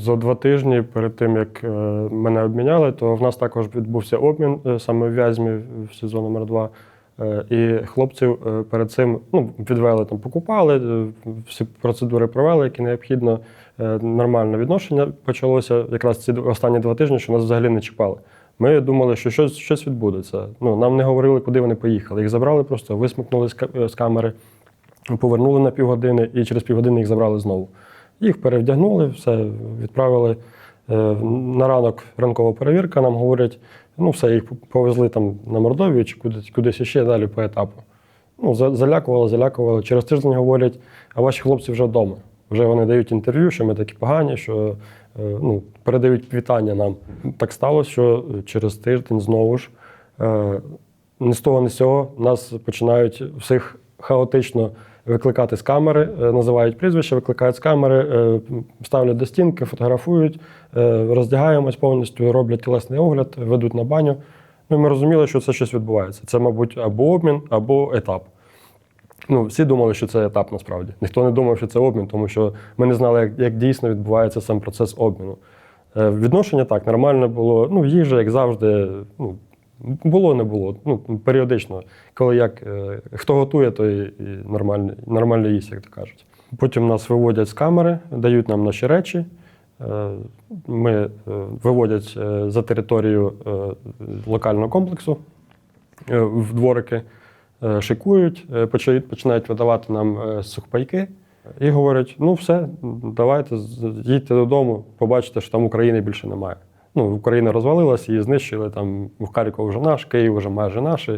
За два тижні перед тим, як е, мене обміняли, то в нас також відбувся обмін е, саме в Вязьмі в сезон номер 2 Е, І хлопців перед цим ну, відвели там, покупали, всі процедури провели, які необхідно. Нормальне відношення почалося якраз ці останні два тижні, що нас взагалі не чіпали. Ми думали, що щось, щось відбудеться. Ну, нам не говорили, куди вони поїхали. Їх забрали просто, висмикнули з камери, повернули на півгодини і через півгодини їх забрали знову. Їх перевдягнули, все відправили. Е, На ранок ранкова перевірка, нам говорять, ну все, їх повезли там на Мордовію чи кудись, кудись іще далі по етапу. Ну, залякували, залякували. Через тиждень говорять, а ваші хлопці вже вдома. Вже вони дають інтерв'ю, що ми такі погані, що е, ну, передають вітання нам. Так сталося, що через тиждень знову ж е, ні з того, ні з цього нас починають всіх хаотично викликати з камери, е, називають прізвище, викликають з камери, е, ставлять до стінки, фотографують, е, роздягаємось повністю, роблять тілесний огляд, ведуть на баню. Ну, і ми розуміли, що це щось відбувається. Це, мабуть, або обмін, або етап. Ну, всі думали, що це етап насправді. Ніхто не думав, що це обмін, тому що ми не знали, як, як дійсно відбувається сам процес обміну. Відношення так, нормально було. Ну, їжа, як завжди, ну, було, не було. Ну, періодично. Коли як, е, хто готує, той і нормально, нормально їсть, як то кажуть. Потім нас виводять з камери, дають нам наші речі. Е, Ми е, виводять е, за територію е, локального комплексу е, в дворики, е, шикують, е, почають- починають видавати нам е, сухпайки і говорять: ну все, давайте, їдьте додому, побачите, що там України більше немає. Ну, Україна розвалилась, її знищили, там Харків вже наш, Київ вже майже наш.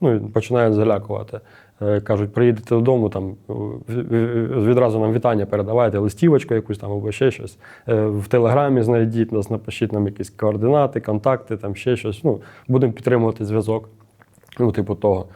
Ну, починають залякувати. Е, Кажуть, приїдете додому, там відразу нам вітання передавайте, листівочку якусь там або ще щось. Е, В телеграмі знайдіть нас, напишіть нам якісь координати, контакти, там ще щось. Ну, будемо підтримувати зв'язок. Ну, типу того.